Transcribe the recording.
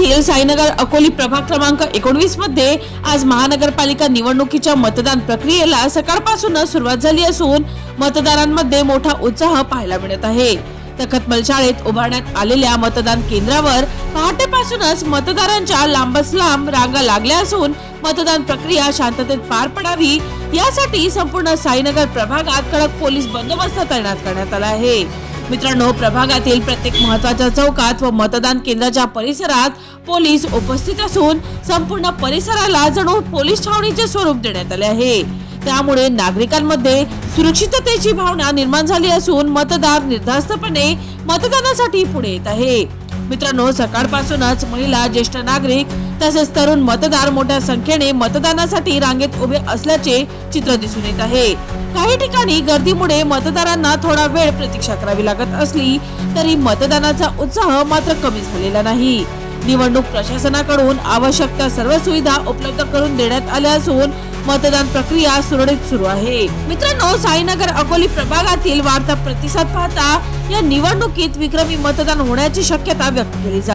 येथील साईनगर अकोली प्रभाग क्रमांक एकोणवीसमध्ये आज महानगरपालिका निवडणुकीच्या मतदान प्रक्रियेला सकाळपासूनच सुरुवात झाली असून मतदारांमध्ये मोठा उत्साह पाहायला मिळत आहे. तखतमल शाळेत उभारण्यात आलेल्या मतदान केंद्रावर पहाटेपासूनच मतदारांच्या लांबच लांब रांगा लागल्या असून मतदान प्रक्रिया शांततेत पार पडावी यासाठी संपूर्ण साईनगर प्रभागात कडक पोलीस बंदोबस्त तैनात करण्यात आला आहे. मित्रांनो प्रभागातील प्रत्येक महत्त्वाच्या चौकात व मतदान केंद्राच्या परिसरात पोलीस उपस्थित असून संपूर्ण परिसराला जणू पोलीस छावणीचे स्वरूप देण्यात आले आहे. त्यामुळे नागरिकांमध्ये सुरक्षिततेची भावना निर्माण झाली असून मतदार निर्धास्तपणे मतदानासाठी पुढे येत आहे. मित्रांनो सकाळपासूनच महिला ज्येष्ठ नागरिक तसेच तरुण मतदार मोठ्या संख्येने मतदानासाठी रांगेत उभे असल्याचे चित्र दिसून येत आहे. काही ठिकाणी गर्दीमुळे मतदारांना थोडा वेळ प्रतीक्षा करावी लागत असली तरी मतदानाचा उत्साह मात्र कमी झालेला नाही. निवडणूक प्रशासनाकडून आवश्यक त्या सर्व सुविधा उपलब्ध करून देण्यात आल्या असून मतदान प्रक्रिया सुरळीत सुरू आहे. मित्रांनो साईनगर अकोली प्रभागातील वाढता प्रतिसाद पाहता या निवडणुकीत विक्रमी मतदान होण्याची शक्यता व्यक्त केली जाते.